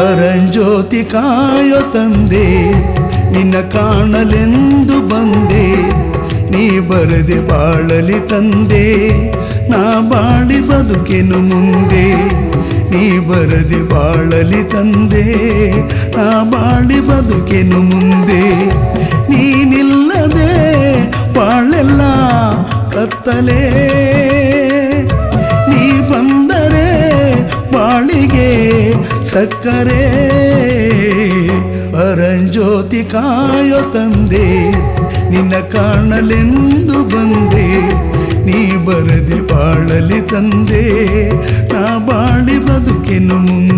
ಪರಂಜ್ಯೋತಿ ಕಾಯೋ ತಂದೆ, ನಿನ್ನ ಕಾಣಲೆಂದು ಬಂದೆ. ನೀ ಬರದೆ ಬಾಳಲಿ ತಂದೆ, ನಾ ಬಾಳಿ ಬದುಕೆನು ಮುಂದೆ. ನೀ ಬರದೆ ಬಾಳಲಿ ತಂದೆ, ನಾ ಬಾಳಿ ಬದುಕೆನು ಮುಂದೆ. ನೀನಿಲ್ಲದೆ ಬಾಳೆಲ್ಲ ಕತ್ತಲೇ. ಸಕ್ಕರೆ ಪರಂಜ್ಯೋತಿ ಕಾಯೋ ತಂದೆ, ನಿನ್ನ ಕಾಣಲೆಂದು ಬಂದೆ, ನೀ ಬರದೆ ಬಾಳಲಿ ತಂದೆ, ನಾ ಬಾಳಿ ಬದುಕಿನ ಮುಂದೆ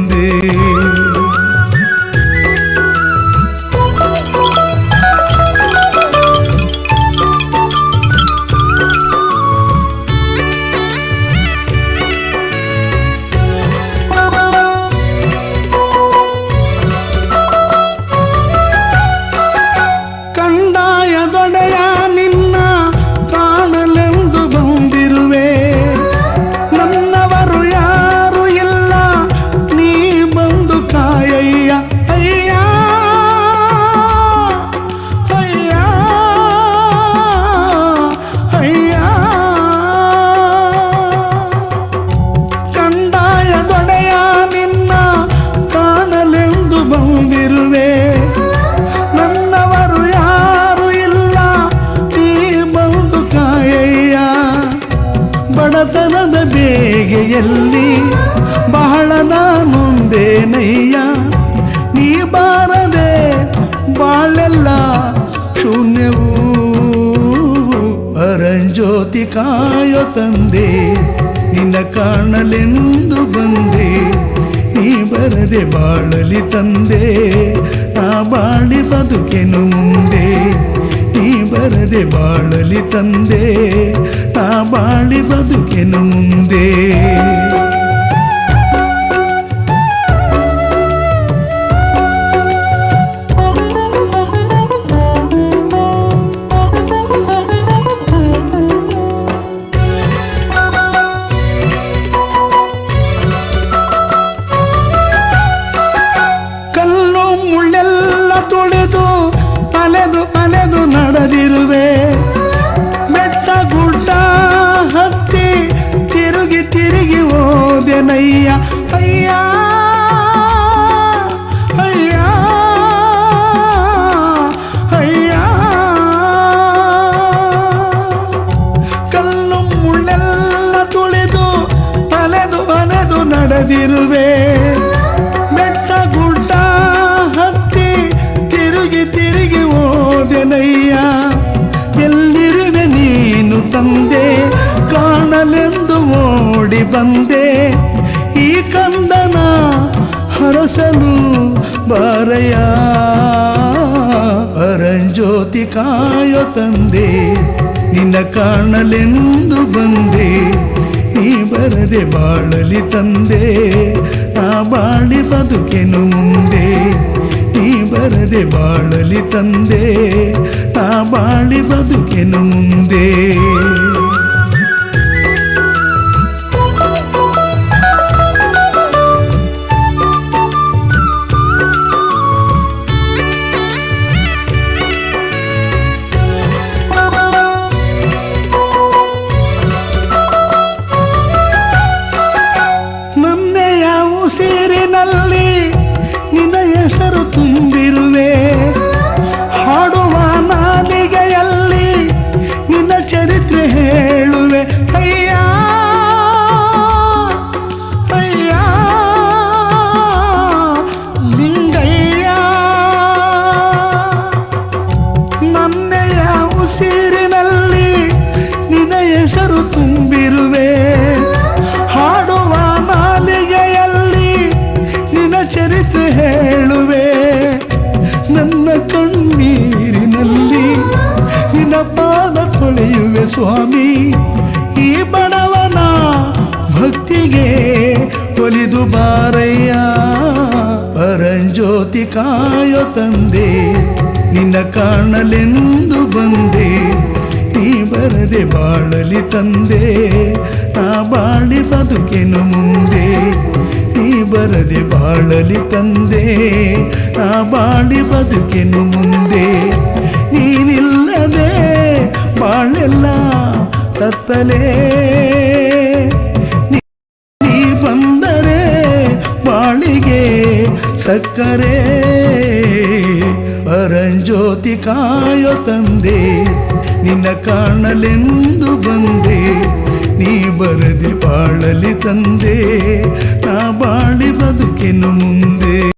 ಬೇಗೆಯಲ್ಲಿ ಬಹಳ ನಾನೊಂದೇನಯ್ಯ ನೀ ಬಾರದೆ ಬಾಳೆಲ್ಲ ಶೂನ್ಯವೂ. ಅರಂಜ್ಯೋತಿ ಕಾಯೋ ತಂದೆ, ನಿನ್ನ ಕಾಣಲೆಂದು ಬಂದೆ. ನೀ ಬರದೆ ಬಾಳಲಿ ತಂದೆ, ನಾ ಬಾಳಿ ಬದುಕೆನು ಮುಂದೆ. ಬರದೆ ಬಾಳಲಿ ತಂದೆ ತಾ ಬಾಳಿ ಬದುಕೆನು ಮುಂದೆ. ನಡೆದಿರುವೆ ಬೆಟ್ಟ ಗುಡ್ಡ ಹತ್ತಿ ತಿರುಗಿ ತಿರುಗಿ ಓದೆನಯ್ಯ. ಎಲ್ಲಿರುವೆ ನೀನು ತಂದೆ? ಕಾಣಲೆಂದು ಓಡಿ ಬಂದೆ. ಈ ಕಂದನ ಹರಸಲು ಬಾರಯ್ಯ. ಪರಂಜ್ಯೋತಿ ಕಾಯೋ ತಂದೆ, ನಿನ್ನ ಕಾಣಲೆಂದು ಬಂದೆ. ಬರದೆ ಬಾಳಲಿ ತಂದೆ, ಆ ಬಾಳಿ ಬದುಕೆನು ಮುಂದೆ. ನೀ ಬರದೆ ಬಾಳಲಿ ತಂದೆ, ಆ ಬಾಳಿ ಬದುಕೆನು ಮುಂದೆ. ಪಾದ ತೊಳೆಯುವೆ ಸ್ವಾಮಿ. ಈ ಬಡವನ ಭಕ್ತಿಗೆ ಒಲಿದು ಬಾರಯ್ಯ. ಪರಂಜ್ಯೋತಿ ಕಾಯೋ ತಂದೆ, ನಿನ್ನ ಕಾಣಲೆಂದು ಬಂದೆ. ನೀ ಬರದೆ ಬಾಳಲಿ ತಂದೆ, ನಾ ಬಾಳಿ ಬದುಕೆನು ಮುಂದೆ. ನೀ ಬರದೆ ಬಾಳಲಿ ತಂದೆ, ನಾ ಬಾಳಿ ಬದುಕೆನು ಮುಂದೆ. ಬಾಳೆಲ್ಲ ತತ್ತಲೇ. ನೀ ಬಂದರೆ ಬಾಳಿಗೆ ಸಕ್ಕರೆ. ಪರಂಜ್ಯೋತಿ ಕಾಯೋ ತಂದೆ, ನಿನ್ನ ಕಾಣಲೆಂದು ಬಂದೆ. ನೀ ಬರದೆ ಬಾಳಲಿ ತಂದೆ, ನಾ ಬಾಳಿ ಬದುಕಿನ ಮುಂದೆ.